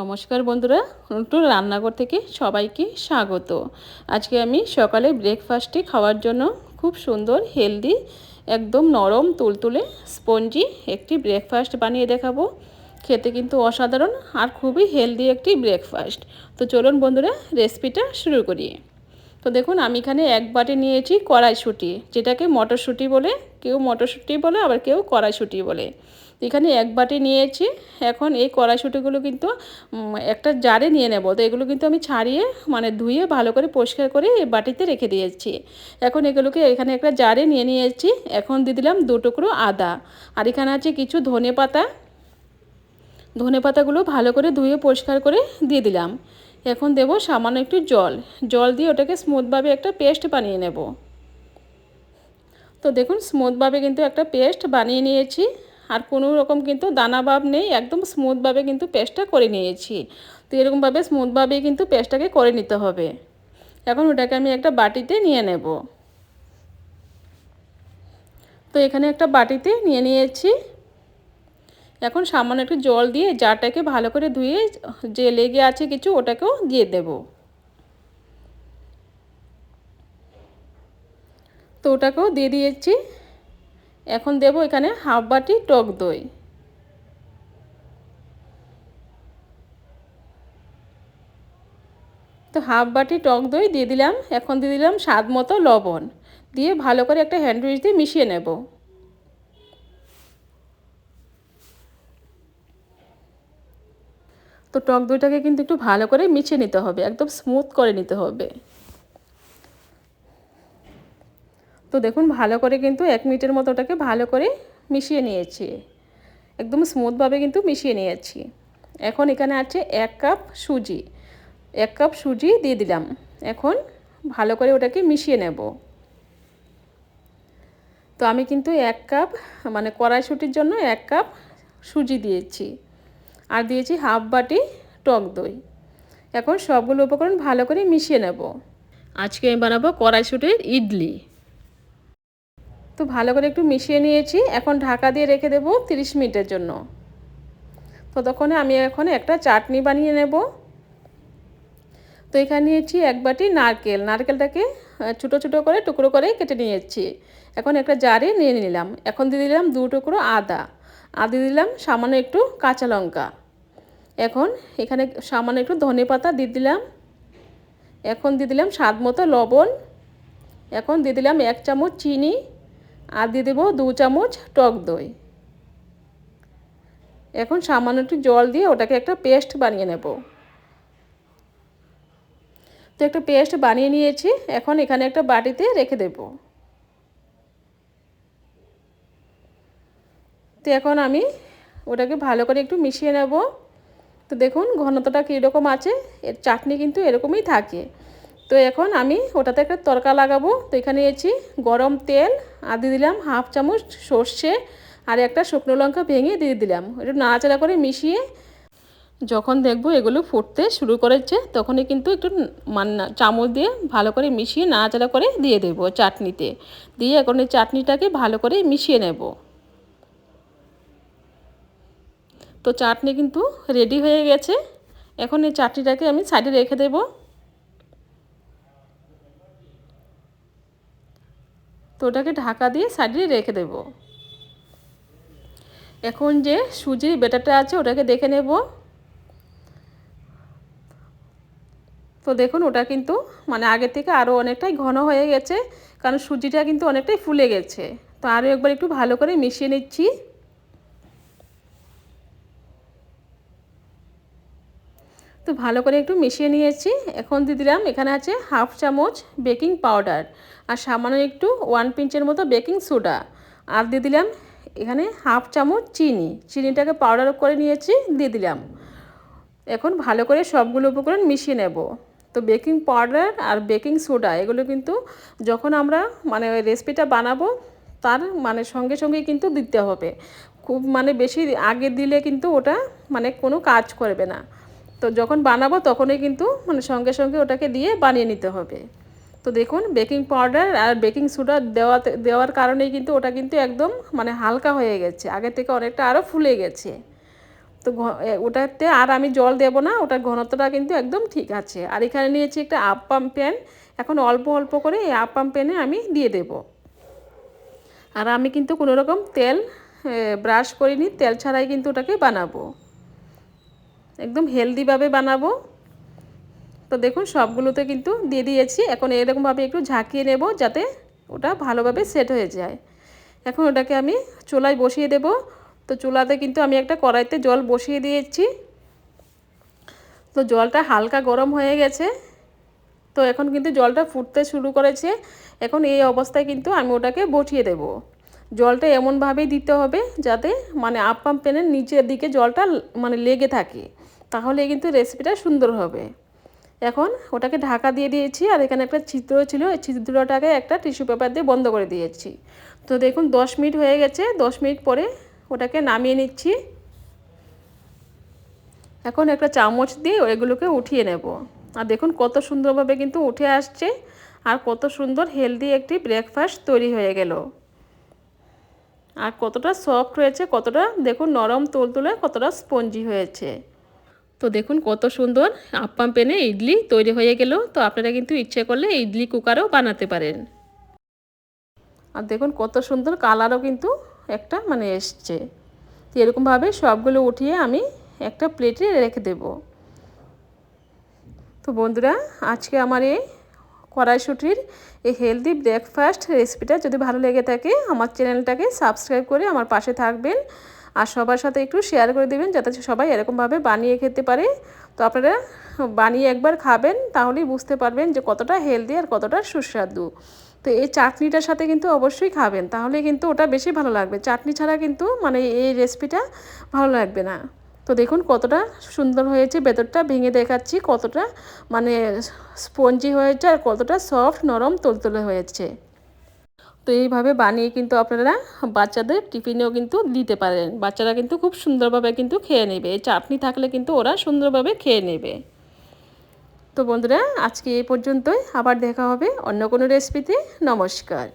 নমস্কার বন্ধুরা একটু রান্নাঘর থেকে সবাইকে স্বাগত। আজকে আমি সকালে ব্রেকফাস্টে খাওয়ার জন্য খুব সুন্দর হেলদি একদম নরম, তুলতুলে স্পঞ্জি একটি ব্রেকফাস্ট বানিয়ে দেখাবো। খেতে কিন্তু অসাধারণ আর খুবই হেলদি একটি ব্রেকফাস্ট তো চলুন বন্ধুরা রেসিপিটা শুরু করি। তো দেখুন, আমি এখানে এক বাটি নিয়েছি কড়াইশুঁটি, যেটাকে মটরশুঁটি বলে, কেউ মটরশুঁটি বলে, আবার কেউ কড়াইশুঁটি বলে। এখানে এক বাটি নিয়েছি। এখন এই কড়াইশুঁটিগুলো কিন্তু একটা জারে নিয়ে নেব। তো এগুলো কিন্তু আমি ছাড়িয়ে মানে ধুয়ে ভালো করে পরিষ্কার করে এই বাটিতে রেখে দিয়েছি। এখন এগুলোকে এখানে একটা জারে নিয়ে নিয়েছি। এখন দিয়ে দিলাম দু টুকরো আদা। আর এখানে আছে কিছু ধনে পাতা। ধনে পাতাগুলো ভালো করে ধুয়ে পরিষ্কার করে দিয়ে দিলাম। এখন দেব সামান্য একটু জল। জল দিয়ে ওটাকে স্মুথভাবে একটা পেস্ট বানিয়ে নেব। তো দেখুন, স্মুথভাবে কিন্তু একটা পেস্ট বানিয়ে নিয়েছি। আর কোনো রকম কিন্তু দানাভাব নেই, একদম স্মুথভাবে কিন্তু পেস্টটা করে নিয়েছি। তো এরকমভাবে স্মুথভাবে কিন্তু পেস্টটাকে করে নিতে হবে। এখন ওটাকে আমি একটা বাটিতে নিয়ে নেব। তো এখানে একটা বাটিতে নিয়ে নিয়েছি। এখন সামান্য একটু জল দিয়ে জারটাকে ভালো করে ধুয়ে যে লেগে আছে কিছু ওটাকেও দিয়ে দেব। তো ওটাকেও দিয়ে দিয়েছি। এখন দেব এখানে হাফ বাটি টক দই। তো হাফ বাটি টক দই দিয়ে দিলাম, এখন দিয়ে দিলাম স্বাদ মতো লবণ। দিয়ে ভালো করে একটা হ্যান্ড দিয়ে মিশিয়ে নেব। তো টক দইটাকে কিন্তু একটু ভালো করে মিশিয়ে নিতে হবে, একদম স্মুথ করে নিতে হবে। তো দেখুন, ভালো করে কিন্তু এক মিনিটের মতো ওটাকে ভালো করে মিশিয়ে নিয়েছি। একদম স্মুথভাবে কিন্তু মিশিয়ে নিয়েছি। এখন এখানে আছে এক কাপ সুজি। এক কাপ সুজি দিয়ে দিলাম। এখন ভালো করে ওটাকে মিশিয়ে নেব। তো আমি কিন্তু এক কাপ মানে কড়াইশুটির জন্য এক কাপ সুজি দিয়েছি। আর দিয়েছি হাফ বাটি টক দই। এখন সবগুলো উপকরণ ভালো করে মিশিয়ে নেব। আজকে আমি বানাবো কড়াইশুটির ইডলি। তো ভালো করে একটু মিশিয়ে নিয়েছি। এখন ঢাকা দিয়ে রেখে দেবো তিরিশ মিনিটের জন্য। ততক্ষণে আমি এখন একটা চাটনি বানিয়ে নেব। তো এখানে নিয়েছি এক বাটি নারকেল। নারকেলটাকে ছোটো ছোটো করে, টুকরো করে কেটে নিয়েছি। এখন একটা জারে নিয়ে নিলাম। এখন দিয়ে দিলাম দু টুকরো আদা। আদা দিলাম সামান্য একটু কাঁচা লঙ্কা। এখন এখানে সামান্য একটু ধনে পাতা দিয়ে দিলাম। এখন দিয়ে দিলাম স্বাদ মতো লবণ। এখন দিয়ে দিলাম এক চামচ চিনি। আর দিয়ে দেবো দু চামচ টক দই। এখন সামান্য একটু জল দিয়ে ওটাকে একটা পেস্ট বানিয়ে নেব। তো একটা পেস্ট বানিয়ে নিয়েছি, এখন এখানে একটা বাটিতে রেখে দেব। তো এখন আমি ওটাকে ভালো করে একটু মিশিয়ে নেব। তো দেখুন ঘনত্বটা কীরকম আছে, এর চাটনি কিন্তু এরকমই থাকে। তো এখন আমি ওটাতে একটা তরকা লাগাবো। তো এখানে নিয়েছি গরম তেল, আর দিয়ে দিলাম হাফ চামচ সর্ষে, আর একটা শুকনো লঙ্কা ভেঙে দিয়ে দিলাম। একটু নাড়াচাড়া করে মিশিয়ে যখন দেখব এগুলো ফুটতে শুরু করেছে, তখনই কিন্তু একটু মানে চামচ দিয়ে ভালো করে মিশিয়ে নাড়াচাড়া করে দিয়ে দেবো চাটনিতে। দিয়ে এখন এই চাটনিটাকে ভালো করে মিশিয়ে নেব। তো চাটনি কিন্তু রেডি হয়ে গেছে। এখন এই চাটনিটাকে আমি সাইডে রেখে দেবো। তো ওটাকে ঢাকা দিয়ে সাইডে রেখে দেব। এখন যে সুজির বেটারটা আছে ওটাকে দেখে নেব। তো দেখুন, ওটা কিন্তু মানে আগে থেকে আরও অনেকটাই ঘন হয়ে গেছে, কারণ সুজিটা কিন্তু অনেকটাই ফুলে গেছে। তো আরও একবার একটু ভালো করে মিশিয়ে নিচ্ছি। তো ভালো করে একটু মিশিয়ে নিয়েছি। এখন দিয়ে দিলাম এখানে আছে হাফ চামচ বেকিং পাউডার আর সামান্য একটু ওয়ান পিঞ্চের মতো বেকিং সোডা। আর দিয়ে দিলাম এখানে হাফ চামচ চিনি। চিনিটাকে পাউডার করে নিয়েছি দিয়ে দিলাম এখন ভালো করে সবগুলো উপকরণ মিশিয়ে নেব। তো বেকিং পাউডার আর বেকিং সোডা, এগুলো কিন্তু যখন আমরা মানে ওই রেসিপিটা বানাবো, তার মানে সঙ্গে সঙ্গে কিন্তু দিতে হবে। খুব মানে বেশি আগে দিলে কিন্তু ওটা মানে কোনো কাজ করবে না। তো যখন বানাবো তখনই কিন্তু মানে সঙ্গে সঙ্গে ওটাকে দিয়ে বানিয়ে নিতে হবে। তো দেখুন বেকিং পাউডার আর বেকিং সোডা দেওয়াতে, দেওয়ার কারণেই কিন্তু ওটা কিন্তু একদম মানে হালকা হয়ে গেছে। আগে থেকে অনেকটা আরও ফুলে গেছে। তো ওটাতে আর আমি জল দেব না, ওটার ঘনত্বটা কিন্তু একদম ঠিক আছে। আর এখানে নিয়েছি একটা আপ পাম্প প্যান এখন অল্প অল্প করে এই আপ পাম্প প্যানে আমি দিয়ে দেব। আর আমি কিন্তু কোনো রকম তেল ব্রাশ করিনি, তেল ছাড়াই কিন্তু ওটাকে বানাবো। একদম হেলদিভাবে বানাবো। তো দেখুন, সবগুলোতে কিন্তু দিয়ে দিয়েছি। এখন এরকমভাবে একটু ঝাঁকিয়ে নেব যাতে ওটা ভালোভাবে সেট হয়ে যায়। এখন ওটাকে আমি চুলায় বসিয়ে দেব। তো চুলাতে কিন্তু আমি একটা কড়াইতে জল বসিয়ে দিয়েছি। তো জলটা হালকা গরম হয়ে গেছে। তো এখন কিন্তু জলটা ফুটতে শুরু করেছে। এখন এই অবস্থায় কিন্তু আমি ওটাকে বসিয়ে দেব। জলটা এমনভাবেই দিতে হবে যাতে মানে আপ্পাম প্যানের নিচের দিকে জলটা মানে লেগে থাকে। তাহলে কিন্তু রেসিপিটা সুন্দর হবে। এখন ওটাকে ঢাকা দিয়ে দিয়েছি আর এখানে একটা ছিদ্র ছিল, এই ছিদ্রটাকে একটা টিস্যু পেপার দিয়ে বন্ধ করে দিয়েছি। তো দেখুন, দশ মিনিট হয়ে গেছে, দশ মিনিট পরে ওটাকে নামিয়ে নিচ্ছি। এখন একটা চামচ দিয়ে ওইগুলোকে উঠিয়ে নেব। আর দেখুন, কত সুন্দরভাবে কিন্তু উঠে আসছে আর কত সুন্দর হেলদি একটি ব্রেকফাস্ট তৈরি হয়ে গেল। আর কতটা সফট হয়েছে, কতটা দেখুন নরম, তুলতুলে কতটা স্পঞ্জি হয়েছে। তো দেখুন কত সুন্দর আপ্পাম পেনে ইডলি তৈরি হয়ে গেল। তো আপনারা কিন্তু ইচ্ছে করলে ইডলি কুকারও বানাতে পারেন। আর দেখুন কত সুন্দর কালারও কিন্তু একটা মানে এসছে। তো এরকমভাবে সবগুলো উঠিয়ে আমি একটা প্লেটে রেখে দেব। তো বন্ধুরা, আজকে আমার এই কড়াইশুটির এই হেলদি ব্রেকফাস্ট রেসিপিটা যদি ভালো লেগে থাকে, আমার চ্যানেলটাকে সাবস্ক্রাইব করে আমার পাশে থাকবেন। আর সবার সাথে একটু শেয়ার করে দেবেন যাতে সবাই এরকমভাবে বানিয়ে খেতে পারে। তো আপনারা বানিয়ে একবার খাবেন, তাহলেই বুঝতে পারবেন যে কতটা হেলদি আর কতটা সুস্বাদু। তো এই চাটনিটার সাথে কিন্তু অবশ্যই খাবেন, তাহলে কিন্তু ওটা বেশি ভালো লাগবে। চাটনি ছাড়া কিন্তু মানে এই রেসিপিটা ভালো লাগবে না। তো দেখুন কতটা সুন্দর হয়েছে, ভেতরটা ভেঙে দেখাচ্ছি কতটা মানে স্পঞ্জি হয়েছে আর কতটা সফট নরম, তুলতুলে হয়েছে। তো এইভাবে বানিয়ে কিন্তু আপনারা বাচ্চাদের টিফিনেও কিন্তু দিতে পারেন। বাচ্চারা কিন্তু খুব সুন্দরভাবে কিন্তু খেয়ে নেবে। এই চাটনি থাকলে কিন্তু ওরা সুন্দরভাবে খেয়ে নেবে। তো বন্ধুরা, আজকে এই পর্যন্তই। আবার দেখা হবে অন্য কোনো রেসিপিতে নমস্কার।